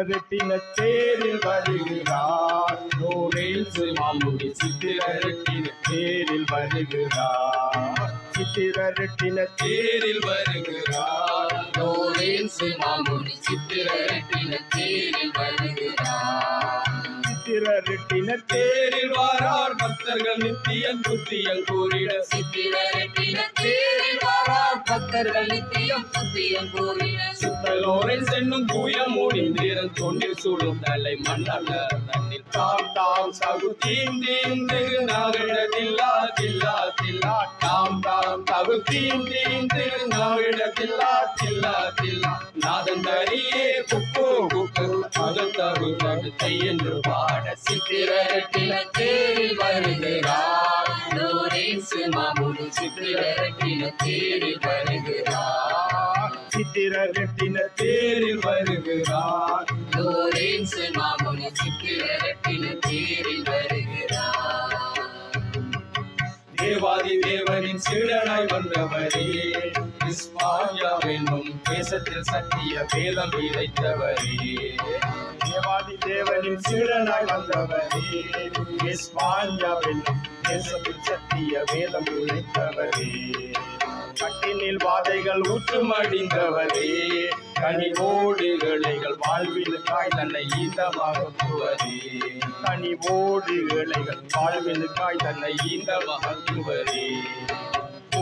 சித்திரத்தின தேரில் வருகிறார். நூறில் சிறுமாமுடி சித்திரத்தின தேரில் வருகிறார். சித்திரத்தின தேரில் வருகிறார். நோரின் சிமாமுடி சித்திரத்தின தேரில் வருகிறார். சித்திரட்டின தேரில் வாரார் பக்தர்கள் நித்தியம் துத்தியம் கூறிட. சித்திரட்டின தேர் பக்தர்கள் நித்தியம் சுத்தியம் கூறின. சுத்தலோரை சென்னும் தூய முடிந்திரன் தொண்டில் சூழும் தலை மன்னல்ல தன்னில் தாம் தாம் சகு தீம் தீம் திரு நாகிட தில்லா தில்லா தில்லா தாம் தாம் தகு தீம் தீம் திரு தில்லா தில்லா தில்லா. நாதன் தரியே என்று பாட சித்திரத்தின தேரில் வருகிறார். நூறின் சிமாமுடி சித்திரத்தின தேரில் வருகிறார் சித்திரத்தின தேரில் வருகிறார். நூறின் சிமாமுடி சித்திரத்தின தேரில் வருகிறார் தேவாதி தேவனின் சீடனாய் வந்தவரே இஸ்மாயா என்னும் தேசத்தில் சத்திய வேதம் இழைத்தவரே தேவாதி தேவனின் சீடனாய் வந்தவரே இஸ்மான்யாவின் தேசத்தில் சத்திய வேதம் உழைத்தவரே கட்டினில் வாதைகள் ஊற்றும் கனி கனிவோடு இலைகள் வாழ்விலுக்காய் தன்னை ஈந்தமாகுவரே கனிவோடு ஏழைகள் வாழ்வினுக்காய் தன்னை ஈந்த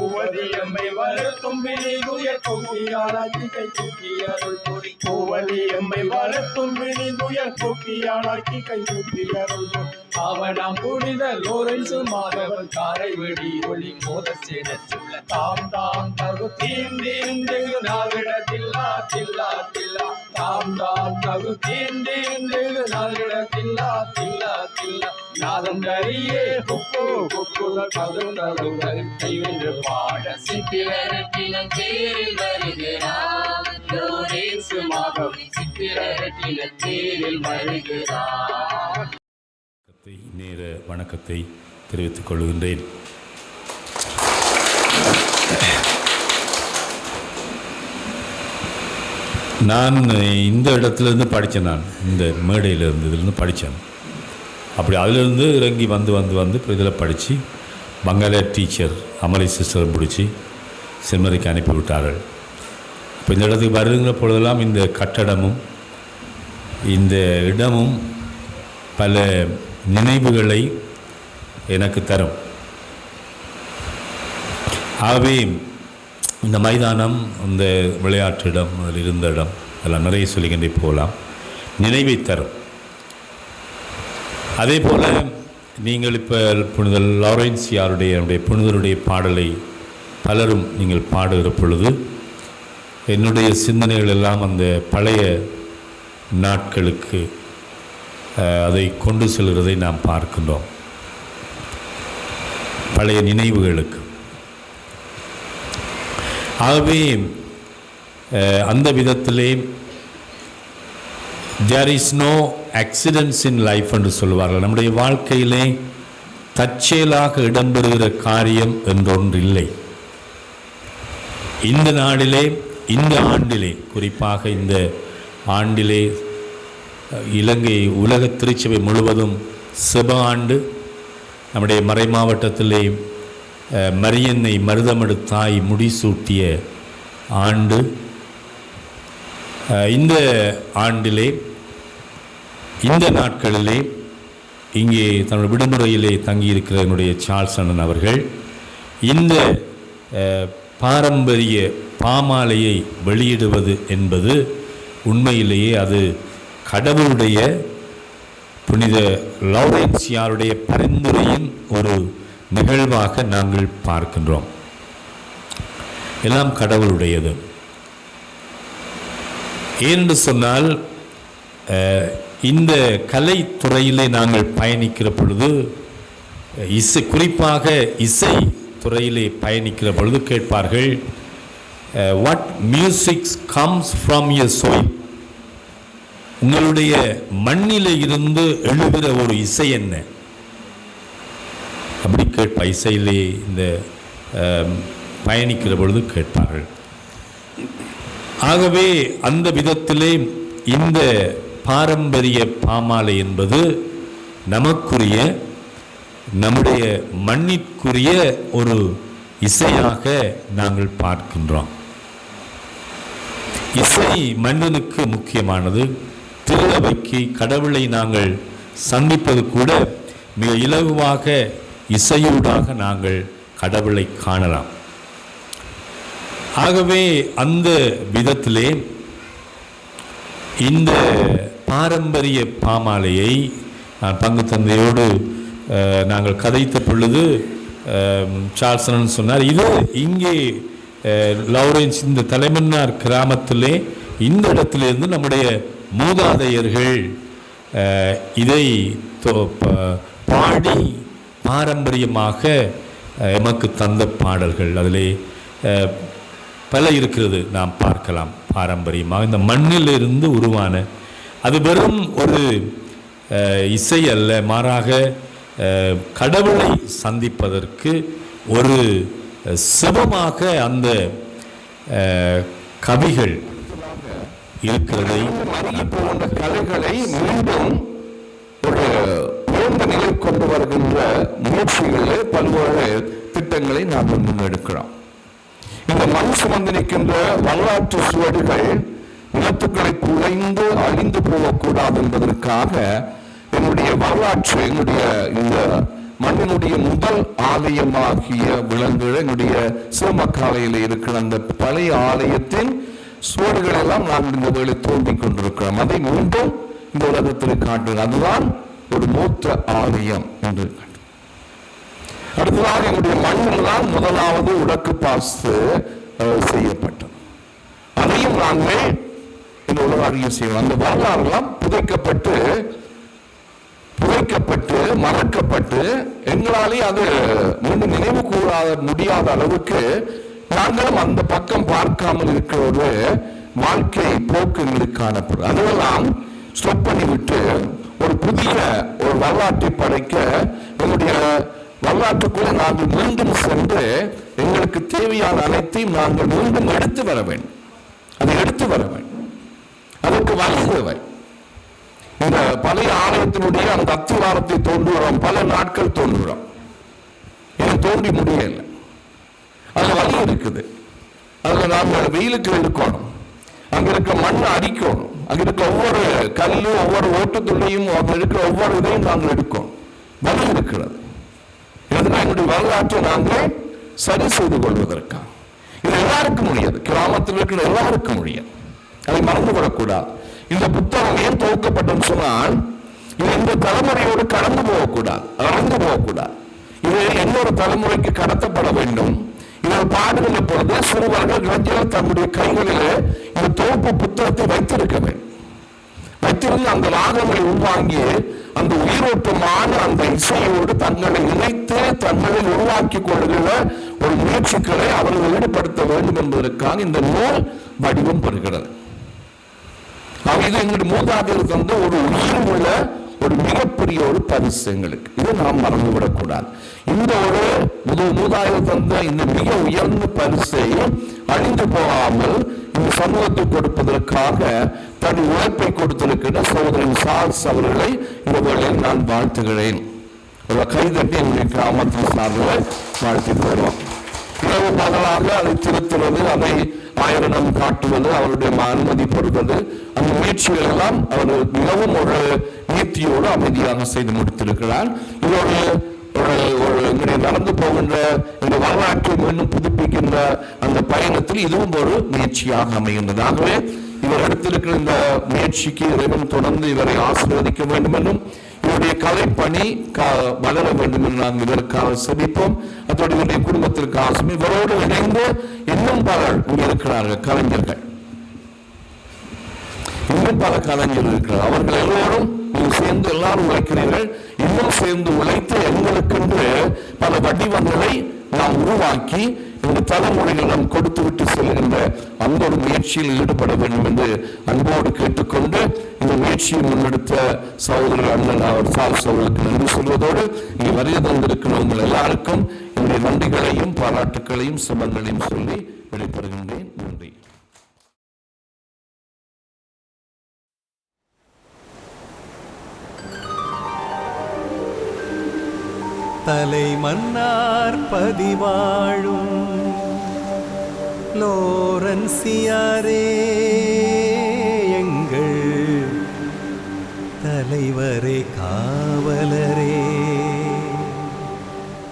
ஈந்தமாகுவரே பூவதியம்மை வளர்த்தும் விழிதுயர் கொக்கியாளாக்கி கை தூக்கி அருள் பொறி பூவதியம்மை வளர்த்தும் விழிதுயர் கொக்கியாளாக்கி கை தூக்கி அருள் பொறி அவனாம் புனித லோரன்சு மாதவன் காரை வெடி ஒளி மோத சேட சொல்ல தாம் தாம் தகு தீம் தீம் தில்லா தில்லா தில்லா. தாம் தாம் தகு தீம் தீம் தில்லா தில்லா தில்லா. பாட தேரில் வருகிறார். தேரில் வருகிறார். வணக்கத்தை நேர வணக்கத்தை தெரிவித்துக் கொள்கின்றேன். நான் இந்த இடத்துலேருந்து படித்தேன் நான். இந்த மேடையில் இருந்து இதுலேருந்து படித்தேன். அப்படி அதிலிருந்து இறங்கி வந்து வந்து வந்து இதில் படித்து பங்காளிய டீச்சர் அமளி சிஸ்டரை பிடிச்சி செம்மறிக்கு அனுப்பிவிட்டார்கள் இப்போ இந்த இடத்துக்கு வருகிற பொழுதெல்லாம் இந்த கட்டடமும் இந்த இடமும் பல நினைவுகளை எனக்கு தரும். ஆகவே இந்த மைதானம் இந்த விளையாட்டு இடம் அதில் இருந்த இடம் எல்லாம் நிறைய சொல்லிக்கின்றே போகலாம். நினைவை தரும். அதே போல் நீங்கள் இப்போ புனிதர் லாரன்சியாருடைய என்னுடைய புனிதருடைய பாடலை பலரும் நீங்கள் பாடுகிற பொழுது என்னுடைய சிந்தனைகள் எல்லாம் அந்த பழைய நாட்களுக்கு அதை கொண்டு செல்கிறதை நாம் பார்க்கின்றோம். பழைய நினைவுகளுக்கு. ஆகவே அந்த விதத்திலே there is no accidents in life என்று சொல்வார்கள் நம்முடைய வாழ்க்கையிலே தற்செயலாக இடம்பெறுகிற காரியம் என்றொன்று இல்லை இந்த நாளிலே இந்த ஆண்டிலே குறிப்பாக இந்த ஆண்டிலே இலங்கை உலக திருச்சபை முழுவதும் செப ஆண்டு நம்முடைய மறை மாவட்டத்திலே மரியன்னை மருதமடு தாய் முடிசூட்டிய ஆண்டு இந்த ஆண்டிலே இந்த நாட்களிலே இங்கே தன்னுடைய விடுமுறையிலே தங்கியிருக்கிற என்னுடைய சார்ல்ஸ் அண்ணன் அவர்கள் இந்த பாரம்பரிய பாமாலையை வெளியிடுவது என்பது உண்மையிலேயே அது கடவுளுடைய புனித லௌரன்சியாருடைய பரிந்துரையின் ஒரு நிகழ்வாக நாங்கள் பார்க்கின்றோம். எல்லாம் கடவுளுடையது. ஏனென்று சொன்னால் இந்த கலைத்துறையிலே நாங்கள் பயணிக்கிற பொழுது இசை குறிப்பாக இசை துறையிலே பயணிக்கிற பொழுது கேட்பார்கள் what musics comes from your soil உங்களுடைய மண்ணிலே இருந்து எழுகிற ஒரு இசை என்ன? அப்படி கேட்பா இசையிலே இந்த பயணிக்கிற பொழுது கேட்பார்கள். ஆகவே அந்த விதத்திலே இந்த பாரம்பரிய பாமாலை என்பது நமக்குரிய நம்முடைய மண்ணிற்குரிய ஒரு இசையாக நாங்கள் பார்க்கின்றோம். இசை மனிதனுக்கு முக்கியமானது. திருவைக்கு கடவுளை நாங்கள் சந்திப்பது கூட மிக இலகுவாக இசையூடாக நாங்கள் கடவுளை காணலாம். ஆகவே அந்த விதத்திலே இந்த பாரம்பரிய பாமாலையை நான் பங்கு தந்தையோடு நாங்கள் கதைத்த பொழுது சார்சனன் சொன்னார் இது இங்கே அஹ், இந்த தலைமன்னார் கிராமத்திலே இந்த இடத்திலிருந்து நம்முடைய மூதாதையர்கள் இதை தோ- ப- பாடி பாரம்பரியமாக எமக்கு தந்த பாடல்கள். அதிலே பல இருக்கிறது நாம் பார்க்கலாம் பாரம்பரியமாக. இந்த மண்ணிலிருந்து உருவான அது வெறும் ஒரு இசை அல்ல. மாறாக கடவுளை சந்திப்பதற்கு ஒரு சிவமாக அந்த கவிகள் இருக்கிறதை மருகி கலைகளை மீண்டும் ஒரு உயர்ந்த நிலை கொண்டு வருகின்ற முயற்சிகளில் பல்வேறு திட்டங்களை நாம் முன்னெடுக்கிறோம். இந்த மண் சுமந்து நிற்கின்ற வரலாற்று சுவடுகள் நிலத்துக்களை குலைந்து அழிந்து போகக்கூடாது என்பதற்காக என்னுடைய வரலாற்று என்னுடைய இந்த மண்ணினுடைய முதல் ஆலயமாகிய விலங்குகள் என்னுடைய சிவமக்காலையில் இருக்கிற அந்த பழைய ஆலயத்தின் சுவடுகள் எல்லாம் நாங்கள் இந்த வேலை தோண்டிக் கொண்டிருக்கிறோம் அதை மீண்டும் இந்த உலகத்தில் காட்டுகிறோம் அதுதான் ஒரு மூத்த ஆலயம் என்று அடுத்ததாக என்னுடைய மண்ணில் தான் முதலாவது உடக்கு பாசு செய்யப்பட்டது. அதையும் நாங்கள் இந்த உலகாரியம் அறிய செய்வோம் அந்த வரலாறுலாம் புதைக்கப்பட்டு புதைக்கப்பட்டு மறக்கப்பட்டு எங்களாலே அது மீண்டும் நினைவு கூறாத முடியாத அளவுக்கு நாங்களும் அந்த பக்கம் பார்க்காமல் இருக்கிற ஒரு வாழ்க்கை போக்கு எங்களுக்கு காணப்படும். அதெல்லாம் ஸ்டாப் பண்ணிவிட்டு ஒரு புதிய ஒரு வரலாற்றை படைக்க எங்களுடைய வரலாற்றுக்குள்ள நாங்கள் மீண்டும் சென்று எங்களுக்கு தேவையான அனைத்தையும் நாங்கள் மீண்டும் எடுத்து வர வேண்டும். அதை எடுத்து வர வேண்டும். அதற்கு வழி தேவை இந்த பழைய ஆலயத்தினுடைய அந்த அத்திவாரத்தை தோன்றுகிறோம். பல நாட்கள் தோன்றுகிறோம். இது தோண்டி முடியல. அது வழி இருக்குது. அதுல நாம் வெயிலுக்கு இருக்கணும். அங்க இருக்க மண் அடிக்கணும். அங்க இருக்க ஒவ்வொரு கல்லு ஒவ்வொரு ஓட்டுத்துள்ளையும் அங்க இருக்கிற ஒவ்வொரு இதையும் நாங்கள் எடுக்கணும். வழி இருக்கிறது. எதுனா எங்களுடைய வரலாற்றை நாங்கள் சரி செய்து கொள்வதற்காக. இது எல்லாருக்கும் முடியாது கிராமத்தில் இருக்கிற எல்லாருக்கும் முடியாது அதை மறந்து விடக்கூடாது இந்த புத்தகம் ஏன் துவக்கப்பட்டதுன்னு சொன்னால் இது இந்த தலைமுறையோடு கடந்து போகக்கூடாது. அறந்து போகக்கூடாது. இது இன்னொரு தலைமுறைக்கு கடத்தப்பட வேண்டும். இதை பாடுகின்ற பொழுது சிறுவர்கள் இளைஞர்கள் தம்முடைய கைகளில் இந்த தொகுப்பு புத்தகத்தை வைத்திருக்க வேண்டும். வைத்திருந்து அந்த ராகங்களை உள்வாங்கி அந்த உயிரோட்டமான அந்த இசையோடு தங்களை இணைத்து தங்களை உருவாக்கி கொள்கிற ஒரு முயற்சிகளை அவர்கள் ஈடுபடுத்த வேண்டும் என்பதற்காக இந்த நூல் வடிவம் பெறுகிறது. இது எங்களுக்கு மூதாதையருக்கு வந்து ஒரு உயிர்வுள்ள ஒரு மிகப்பெரிய ஒரு பரிசு எங்களுக்கு. இதை நாம் மறந்துவிடக்கூடாது. இந்த ஒரு முது மூதாதையர் தந்த இந்த மிக உயர்ந்த பரிசை அழிந்து போகாமல் இந்த சமூகத்தை கொடுப்பதற்காக தன் உழைப்பை கொடுத்திருக்கிற சகோதரன் சார்ஸ் அவர்களை இந்த வேளையில் நான் வாழ்த்துகிறேன். ஒரு கைதட்டி எங்களுடைய கிராமத்தின் சார்பில் வாழ்த்தி வருவோம் இரவு பகலாக அதை திருத்துவது அதை பயணம் காட்டுவது அவருடைய அனுமதி பெறுவது அந்த முயற்சிகள் எல்லாம் அவர் மிகவும் ஒரு நீர்த்தியோடு அமைதியாக செய்து முடித்திருக்கிறார். இதோடு ஒரு ஒரு நடந்து போகின்ற இந்த வரலாற்றை மீண்டும் புதுப்பிக்கின்ற அந்த பயணத்தில் இதுவும் ஒரு முயற்சியாக அமைகின்றது. ஆகவே இவர் எடுத்திருக்கிற இந்த முயற்சிக்கு இறைவன் தொடர்ந்து இவரை ஆசீர்வதிக்க வேண்டும் என்றும் இவருடைய கலைப்பணி வளர வேண்டும் என்று நாங்கள் இதற்காக செபிப்போம். அதோடு இவருடைய குடும்பத்திற்கு ஆசை இவரோடு இணைந்து இன்னும் பலர் இங்கே இருக்கிறார்கள் கலைஞர்கள். இன்னும் பல கலைஞர்கள் இருக்கிறார் அவர்கள் எல்லோரும் நீங்கள் சேர்ந்து எல்லாரும் உழைக்கிறீர்கள். இன்னும் சேர்ந்து உழைத்து எங்களுக்கென்று பல வடிவங்களை நாம் உருவாக்கி இந்த தலைமுறைகளிடம் கொடுத்து விட்டு செல்கின்ற அந்த ஒரு முயற்சியில் ஈடுபட வேண்டும் என்று அன்போடு கேட்டுக்கொண்டு இந்த முயற்சியை முன்னெடுத்த சகோதரர் அண்ணன் அவர் சார் சோழருக்கு நன்றி சொல்வதோடு இங்கே வருகை தந்திருக்கிற உங்கள் எல்லாருக்கும் என்னுடைய நன்றிகளையும் பாராட்டுக்களையும் சுமங்களையும் சொல்லி வெளிப்படுகின்றேன் தலை மன்னார் பதிவாழும். லோரன்சியாரே எங்கள் தலைவரே காவலரே.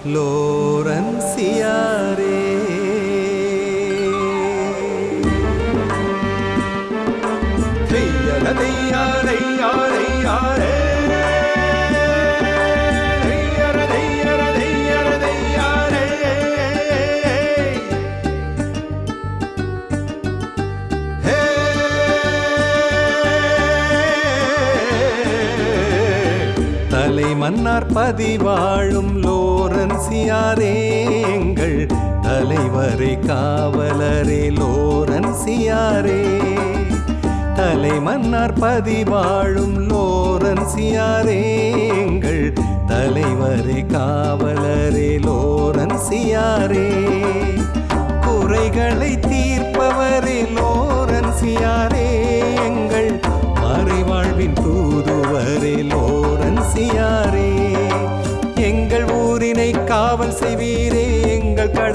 லோ மன்னார் பதிவாழும் லோரன்சியாரே எங்கள் தலைவரே காவலரே லோரன்சியாரே தலை மன்னார் பதிவாழும் லோரன்சியாரே எங்கள் தலைவரே காவலரே லோரன்சியாரே குறைகளை தீர்ப்பவரே லோரன்சியாரே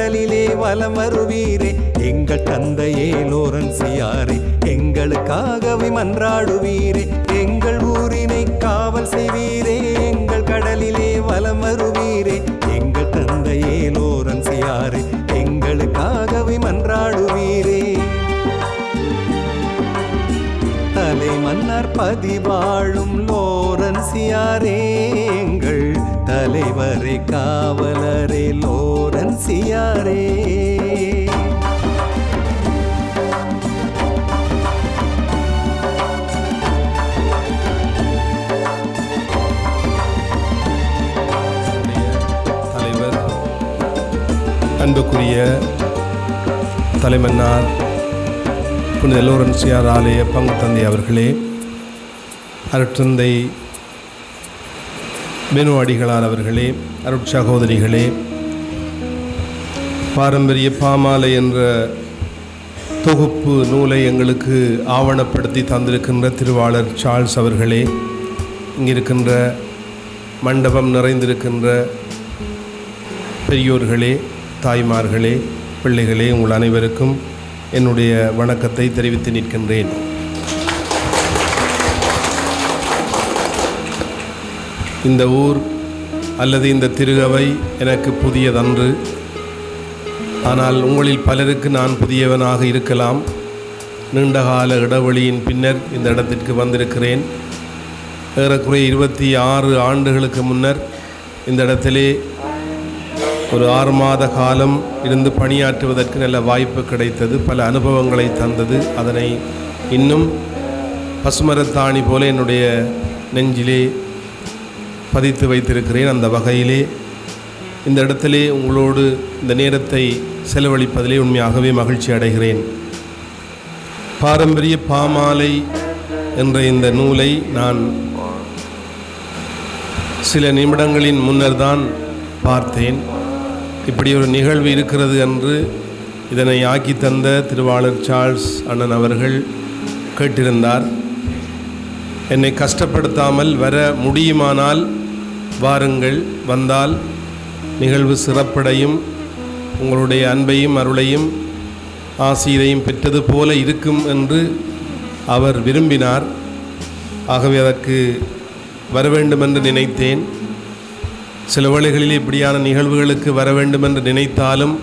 கடலிலே வலம் வருவீரே. எங்கள் தந்தையே லோரன்சியாரே எங்களுக்காகவே மன்றாடுவீரே. எங்கள் ஊரினை காவல் செய்வீரே. எங்கள் கடலிலே வலம் வருவீரே. எங்கள் தந்தையே லோரன்சியாரே எங்களுக்காகவே மன்றாடுவீரே. தலை மன்னர் பதிவாழும் லோரன்சியாரே எங்கள் தலைவரே காவலரே லோரன்சியாரே தலைவர் அன்புக்குரிய தலைமன்னார் புனித லோரன்சியார் ஆலய பங்கு தந்தை அவர்களே அருட்தந்தை மேனு அடிகளார் அவர்களே அருட்சகோதரிகளே பாரம்பரிய பாமாலை என்ற தொகுப்பு நூலை எங்களுக்கு ஆவணப்படுத்தி தந்திருக்கின்ற திருவாளர் சார்ல்ஸ் அவர்களே இங்கிருக்கின்ற மண்டபம் நிறைந்திருக்கின்ற பெரியோர்களே தாய்மார்களே பிள்ளைகளே உங்கள் அனைவருக்கும் என்னுடைய வணக்கத்தை தெரிவித்து நிற்கின்றேன். இந்த ஊர் அல்லது இந்த திருகவை எனக்கு புதியதன்று. ஆனால் உங்களில் பலருக்கு நான் புதியவனாக இருக்கலாம். நீண்டகால இடைவெளியின் பின்னர் இந்த இடத்திற்கு வந்திருக்கிறேன். ஏறக்குறைய இருபத்தி ஆறு ஆண்டுகளுக்கு முன்னர் இந்த இடத்திலே ஒரு ஆறு மாத காலம் இருந்து பணியாற்றுவதற்கு நல்ல வாய்ப்பு கிடைத்தது. பல அனுபவங்களை தந்தது. அதனை இன்னும் பசுமரத்தாணி போல என்னுடைய நெஞ்சிலே பதித்து வைத்திருக்கிறேன் அந்த வகையிலே. இந்த இடத்திலே உங்களோடு இந்த நேரத்தை செலவழிப்பதிலே உண்மையாகவே மகிழ்ச்சி அடைகிறேன். பாரம்பரிய பாமாலை என்ற இந்த நூலை நான் சில நிமிடங்களின் முன்னர் தான் பார்த்தேன். இப்படி ஒரு நிகழ்வு இருக்கிறது என்று இதனை ஆக்கி தந்த திருவாளர் சார்ல்ஸ் அண்ணன் அவர்கள் கேட்டிருந்தார். என்னை கஷ்டப்படுத்தாமல் வர முடியுமானால் வாருங்கள். வந்தால் நிகழ்வு சிறப்படையும். உங்களுடைய அன்பையும் அருளையும் ஆசிரியையும் பெற்றது போல இருக்கும் என்று அவர் விரும்பினார். ஆகவே அதற்கு வர வேண்டும் என்று நினைத்தேன். சில வேளைகளில் இப்படியான நிகழ்வுகளுக்கு வர வேண்டும் என்று நினைத்தாலும்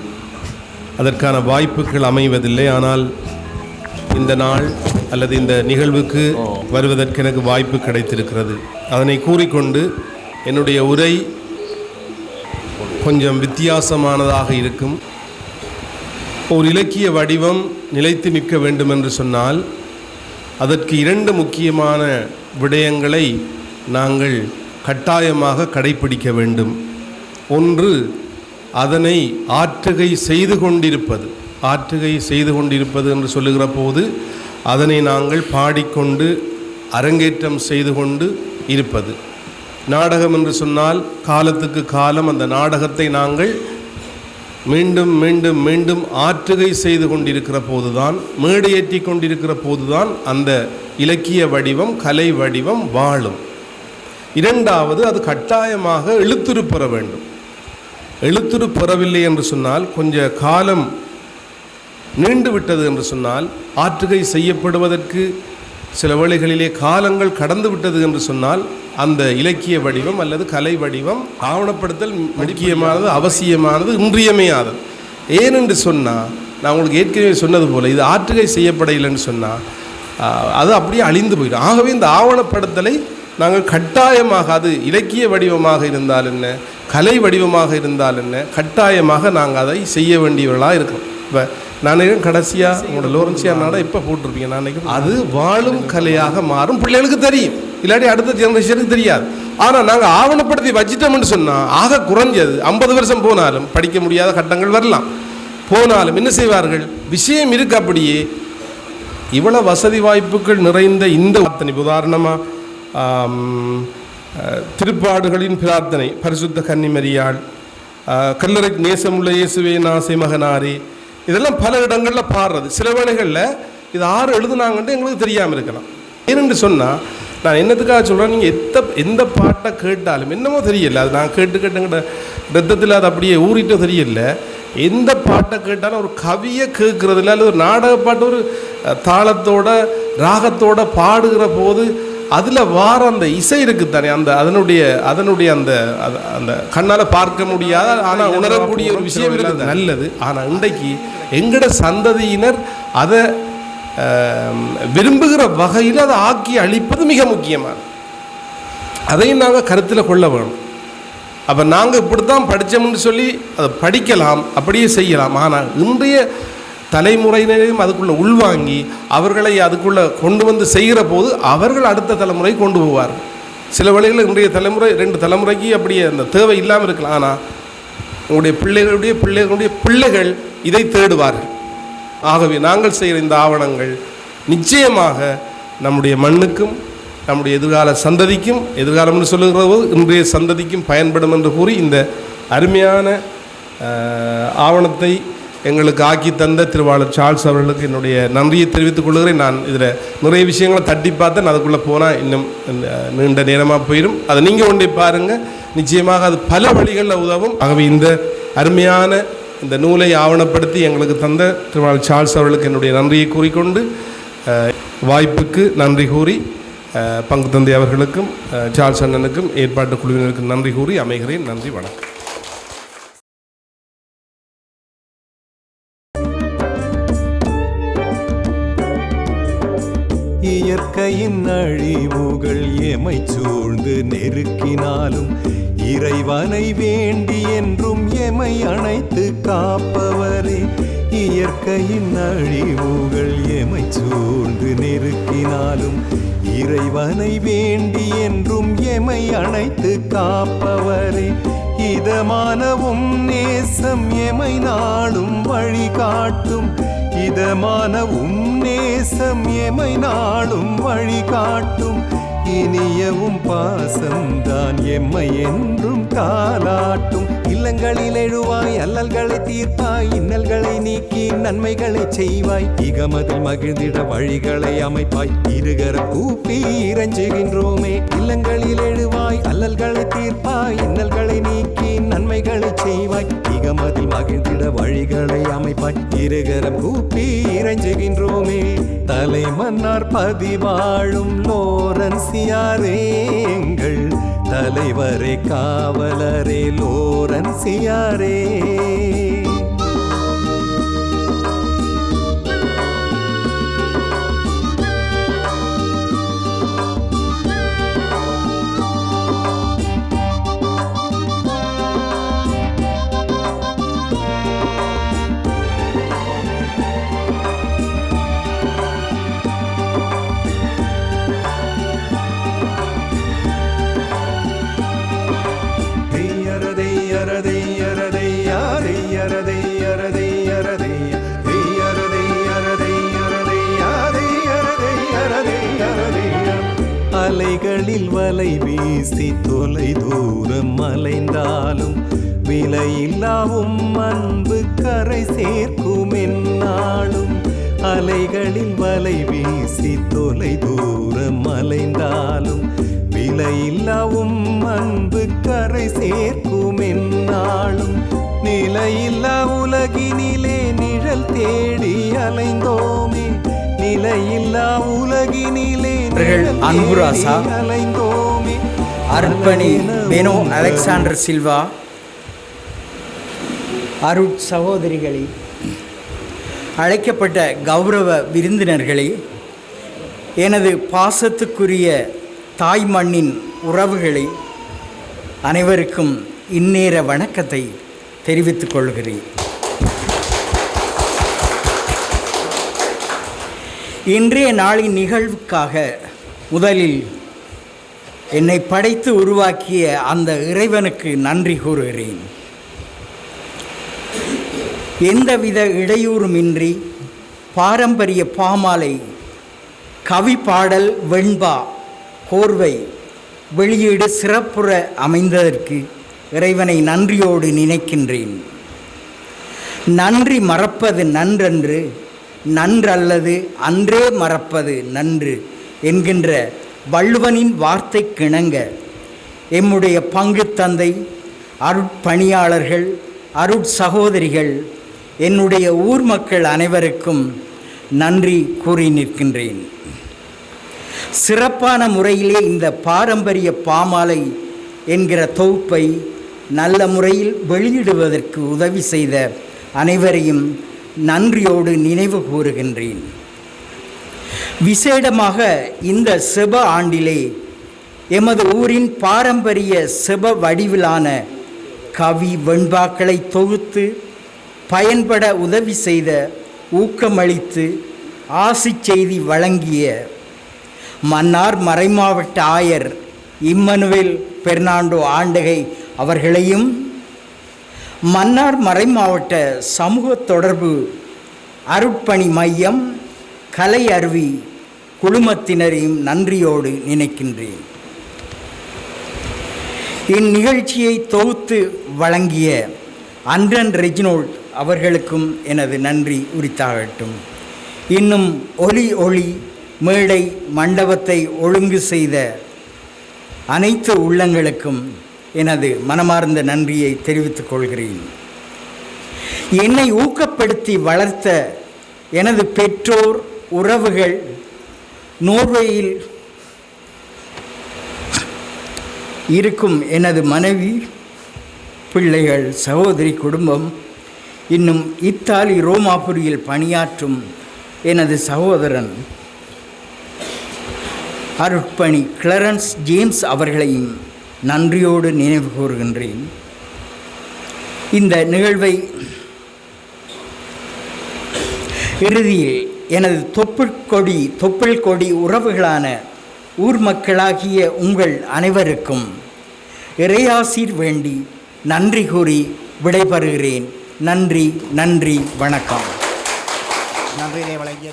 அதற்கான வாய்ப்புகள் அமைவதில்லை. ஆனால் இந்த நாள் அல்லது இந்த நிகழ்வுக்கு வருவதற்கு எனக்கு வாய்ப்பு கிடைத்திருக்கிறது. அதனை கூறிக்கொண்டு என்னுடைய உரை கொஞ்சம் வித்தியாசமானதாக இருக்கும். ஒரு இலக்கிய வடிவம் நிலைத்து நிற்க வேண்டும் என்று சொன்னால் அதற்கு இரண்டு முக்கியமான விடயங்களை நாங்கள் கட்டாயமாக கடைப்பிடிக்க வேண்டும். ஒன்று அதனை ஆற்றுகை செய்து கொண்டிருப்பது. ஆற்றுகை செய்து கொண்டிருப்பது என்று சொல்லுகிற போது அதனை நாங்கள் பாடிக்கொண்டு அரங்கேற்றம் செய்து கொண்டு இருப்பது. நாடகம் என்று சொன்னால் காலத்துக்கு காலம் அந்த நாடகத்தை நாங்கள் மீண்டும் மீண்டும் மீண்டும் ஆற்றுகை செய்து கொண்டிருக்கிற போதுதான் மேடையேற்றி கொண்டிருக்கிற போதுதான் அந்த இலக்கிய வடிவம் கலை வடிவம் வாழும். இரண்டாவது அது கட்டாயமாக எழுத்துரு பெற வேண்டும். எழுத்துரு பெறவில்லை என்று சொன்னால் கொஞ்ச காலம் நீண்டு விட்டது என்று சொன்னால் ஆற்றுகை செய்யப்படுவதற்கு சில வேளைகளிலே காலங்கள் கடந்து விட்டது என்று சொன்னால் அந்த இலக்கிய வடிவம் அல்லது கலை வடிவம் ஆவணப்படுத்தல் முக்கியமானது அவசியமானது இன்றியமையாதது. ஏனென்று சொன்னால் நான் உங்களுக்கு ஏற்கனவே சொன்னது போல் இது ஆற்றுகை செய்யப்பட இல்லைன்னு சொன்னால் அது அப்படியே அழிந்து போயிடும். ஆகவே இந்த ஆவணப்படுத்தலை நாங்கள் கட்டாயமாக அது இலக்கிய வடிவமாக இருந்தால் என்ன கலை வடிவமாக இருந்தால் என்ன கட்டாயமாக நாங்கள் அதை செய்ய வேண்டியவர்களாக இருக்கோம் இப்போ நான் கடைசியாக உங்களோட லோரன்சியா நாடா இப்போ போட்டிருப்பீங்க. நான் அது வாழும் கலையாக மாறும். பிள்ளைகளுக்கு தெரியும். இல்லாட்டி அடுத்த ஜெனரேஷனுக்கு தெரியாது. ஆனால் நாங்கள் ஆவணப்படுத்தி வச்சிட்டோம்னு சொன்னால் ஆக குறைஞ்சது. ஐம்பது வருஷம் போனாலும் படிக்க முடியாத கட்டங்கள் வரலாம். போனாலும் என்ன செய்வார்கள்? விஷயம் இருக்கு அப்படியே. இவ்வளோ வசதி வாய்ப்புகள் நிறைந்த இந்த பிரார்த்தனை உதாரணமாக திருப்பாடுகளின் பிரார்த்தனை. பரிசுத்த கன்னிமரியாள் கல்லறை நேசமுள்ள இயேசுவே நாசை மகனாரே. இதெல்லாம் பல இடங்களில் பாடுறது. சில வேளைகளில் இது ஆறு எழுதுனாங்கன்ட்டு எங்களுக்கு தெரியாமல் இருக்கலாம். ஏனென்று சொன்னால் நான் என்னத்துக்காக சொல்கிறேன் நீங்கள் எத்த எந்த பாட்டை கேட்டாலும் என்னமோ தெரியல. அது நான் கேட்டு கேட்டுங்கிட்ட ரத்தத்தில் அது அப்படியே ஊறிட்டோ தெரியல. எந்த பாட்டை கேட்டாலும் ஒரு கவியை கேட்குறதுல அல்லது ஒரு நாடக பாட்டு ஒரு தாளத்தோட ராகத்தோட பாடுகிற போது அதில் வார அந்த இசை இருக்குது தானே அந்த அதனுடைய அதனுடைய அந்த அது- அந்த கண்ணால் பார்க்க முடியாத ஆனால் உணரக்கூடிய ஒரு விஷயம் இருக்குது நல்லது. ஆனால் இன்றைக்கு எங்கட சந்ததியினர் அதை விரும்புகிற வகையில் அதை ஆக்கி அழிப்பது மிக முக்கியமானது. அதையும் நாங்கள் கருத்தில் கொள்ள வேணும். அப்போ நாங்கள் இப்படி தான் படித்தோம்னு சொல்லி அதை படிக்கலாம் அப்படியே செய்யலாம். ஆனால் இன்றைய தலைமுறையினரையும் அதுக்குள்ளே உள்வாங்கி அவர்களை அதுக்குள்ளே கொண்டு வந்து செய்கிற போது அவர்கள் அடுத்த தலைமுறை கொண்டு போவார் சில வழிகளில் இன்றைய தலைமுறை ரெண்டு தலைமுறைக்கு அப்படியே அந்த தேவை இல்லாமல் இருக்கலாம். ஆனால் உங்களுடைய பிள்ளைகளுடைய பிள்ளைகளுடைய பிள்ளைகள் இதை தேடுவார்கள். ஆகவே நாங்கள் செய்கிற இந்த ஆவணங்கள் நிச்சயமாக நம்முடைய மண்ணுக்கும் நம்முடைய எதிர்கால சந்ததிக்கும் எதிர்காலம்னு சொல்லுகிற போது இன்றைய சந்ததிக்கும் பயன்படும் என்று கூறி இந்த அருமையான ஆவணத்தை எங்களுக்கு ஆக்கி தந்த திருவாளர் சார்ல்ஸ் அவர்களுக்கு என்னுடைய நன்றியை தெரிவித்துக் கொள்கிறேன். நான் இதில் நிறைய விஷயங்களை தட்டி பார்த்தேன் அதுக்குள்ளே போனால் இன்னும் நீண்ட நேரமாக போயிடும். அதை நீங்கள் கொண்டே பாருங்கள். நிச்சயமாக அது பல வழிகளில் உதவும். ஆகவே இந்த அருமையான இந்த நூலை ஆவணப்படுத்தி எங்களுக்கு தந்த திருவாளர் சார்ஸ் அவர்களுக்கு என்னுடைய நன்றியை கூறிக்கொண்டு வாய்ப்புக்கு நன்றி கூறி பங்கு தந்தை அவர்களுக்கும் சார்ஸ் அண்ணனுக்கும் ஏற்பாட்டு குழுவினருக்கும் நன்றி கூறி அமைகிறேன். நன்றி வணக்கம். இயற்கையின் அழிவுகள் எமை சூழ்ந்து நெருக்கினாலும் இறைவனை வேண்டி என்றும் எமை அணைத்து காப்பவரே. இயற்கையின் அழிவுகள் எமை சூழ்ந்து நெருக்கினாலும் இறைவனை வேண்டி என்றும் எமை அணைத்து காப்பவரே. இதமானவும் நேசம் எமை நாளும் வழிகாட்டும். இதமான உம் நேசம் எமை நாளும் வழிகாட்டும். இனியவும் பாசம்தான் எம்மை என்றும் காலாட்டும். இல்லங்களில் எழுவாய் அல்லல்களை தீர்ப்பாய் இன்னல்களை நீக்கி நன்மைகளை செய்வாய். இகமதில் மகிழ்ந்திட வழிகளை அமைப்பாய். இருகர கூப்பி இறைஞ்சுகின்றோமே. இல்லங்களில் எழுவாய் அல்லல்களை தீர்ப்பாய் இன்னல்களை நீக்கி நன்மைகளை செய்வாய். இகமதில் மகிழ்ந்திட வழிகளை அமைப்பாய். இருகரம் கூப்பி இறைஞ்சுகின்றோமே. தலை மன்னார் பதிவாழும் லோரன்சியாரே எங்கள். தலைவரே காவலரே லோரன்சியாரே அலைகளில் வலை வீசி தொலை தூரம் அலைந்தாலும் விலையில்லாவும் அன்பு கரை சேர்க்கும் என்னாலும் அலைகளில் வலை வீசி தொலை தூரம் அலைந்தாலும் விலையில்லாவும் அன்பு கரை சேர்க்கும் என்னாலும் நிலையில்லா உலகினிலே நிழல் தேடி அலைந்தோமே. நிலையில்லா உலகினிலே அன்புராசா, அர்ப்பணி பெனோ அலெக்சாண்டர் சில்வா. அருட் சகோதரிகளே அழைக்கப்பட்ட கௌரவ விருந்தினர்களே எனது பாசத்துக்குரிய தாய் மண்ணின் உறவுகளை அனைவருக்கும் இந்நேர வணக்கத்தை தெரிவித்துக் கொள்கிறேன். இன்றைய நாளின் நிகழ்வுக்காக முதலில் என்னை படைத்து உருவாக்கிய அந்த இறைவனுக்கு நன்றி கூறுகிறேன். எந்தவித இடையூறுமின்றி பாரம்பரிய பாமாலை கவி பாடல் வெண்பா கோர்வை வெளியீடு சிறப்புற அமைந்ததற்கு இறைவனை நன்றியோடு நினைக்கின்றேன். நன்றி மறப்பது நன்றன்று நன்றல்லது அன்றே மறப்பது நன்று என்கின்ற வள்ளுவனின் வார்த்தை கிணங்க. எம்முடைய பங்கு தந்தை அருட்பணியாளர்கள் அருட் சகோதரிகள் என்னுடைய ஊர் மக்கள் அனைவருக்கும் நன்றி கூறி நிற்கின்றேன். சிறப்பான முறையிலே இந்த பாரம்பரிய பாமாலை என்கிற தொகுப்பை நல்ல முறையில் வெளியிடுவதற்கு உதவி செய்த அனைவரையும் நன்றியோடு நினைவு கூறுகின்றேன். விசேடமாக இந்த செப ஆண்டிலே எமது ஊரின் பாரம்பரிய செப வடிவிலான கவி வெண்பாக்களை தொகுத்து பயன்பட உதவி செய்த ஊக்கமளித்து ஆசி செய்தி வழங்கிய மன்னார் மறைமாவட்ட ஆயர் இம்மனுவேல் பெர்னாண்டோ ஆண்டகை அவர்களையும் மன்னார் மறைமாவட்ட சமூக தொடர்பு அருட்பணி மையம் கலை அருவி குழுமத்தினரையும் நன்றியோடு நினைக்கின்றேன். இந்நிகழ்ச்சியை தொகுத்து வழங்கிய அன்றன் ரெஜினோல்ட் அவர்களுக்கும் எனது நன்றி உரித்தாகட்டும். இன்னும் ஒலி ஒளி மேடை மண்டபத்தை ஒழுங்கு செய்த அனைத்து உள்ளங்களுக்கும் எனது மனமார்ந்த நன்றியை தெரிவித்துக் கொள்கிறேன். என்னை ஊக்கப்படுத்தி வளர்த்த எனது பெற்றோர் உறவுகள் நோர்வேயில் இருக்கும் எனது மனைவி பிள்ளைகள் சகோதரி குடும்பம் இன்னும் இத்தாலி ரோமாபுரியில் பணியாற்றும் எனது சகோதரன் அருட்பணி கிளரன்ஸ் ஜேம்ஸ் அவர்களையும் நன்றியோடு நினைவு கூறுகின்றேன். இந்த நிகழ்வை இறுதியில் எனது தொப்புள் கொடி தொப்புள் கொடி உறவுகளான ஊர் மக்களாகிய உங்கள் அனைவருக்கும் இறையாசீர் வேண்டி நன்றி கூறி விடைபெறுகிறேன். நன்றி நன்றி வணக்கம். நன்றியினை வழங்கிய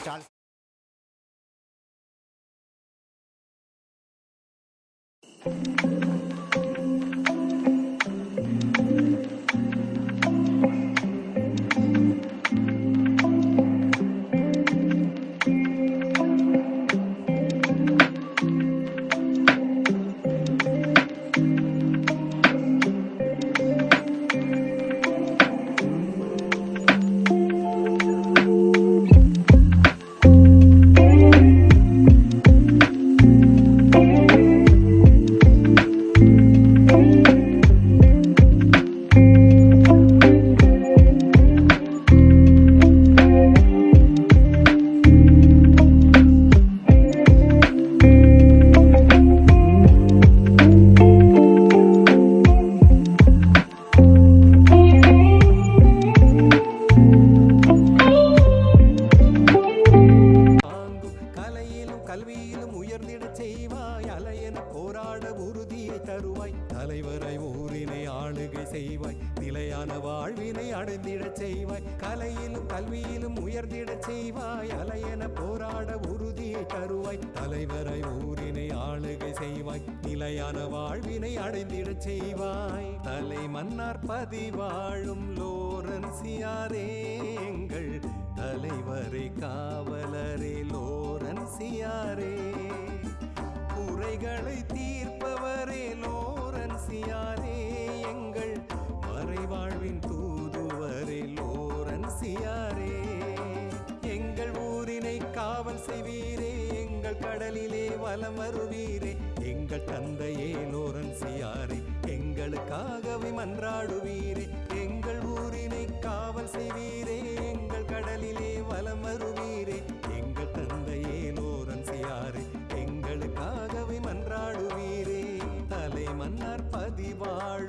காவல் செய்வீரே எங்கள் கடலிலே வலம் வருவீரே. எங்கள் தந்தையே லோரன்சியாரே எங்களுக்காகவே மன்றாடுவீரே. எங்கள் ஊரினை காவல் செய்வீரே எங்கள் கடலிலே வலம் வருவீரே. எங்கள் தந்தையே லோரன்சியாரே எங்களுக்காகவே மன்றாடுவீரே. தலை மன்னார் பதிவாழ்